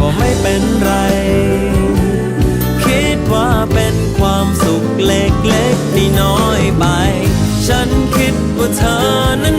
ว่าไม่เป็นไร คิดว่าเป็นความสุขเล็กๆที่น้อยไป ฉันคิดว่าเธอนั้น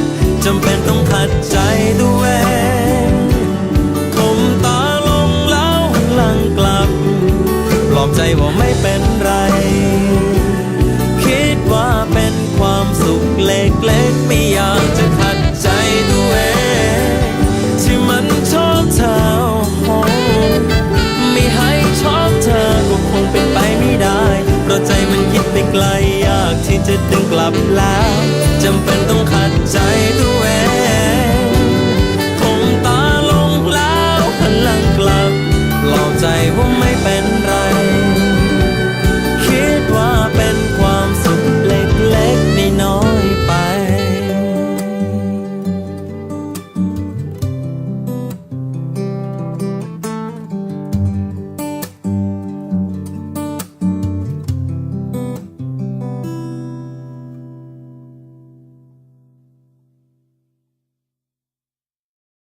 จำเป็นต้องขัดใจตัวเองคมตาลงแล้วหลังกลับ ปลอบใจว่าไม่เป็นไร คิดว่าเป็นความสุขเล็กๆไม่อยากจะขัดใจตัวเองที่มันชอบเธอโอ้ไม่ให้ชอบเธอก็คงเป็นไปไม่ได้ เพราะใจมันคิดไปไกลอยากที่จะดึงกลับแล้วจำเป็น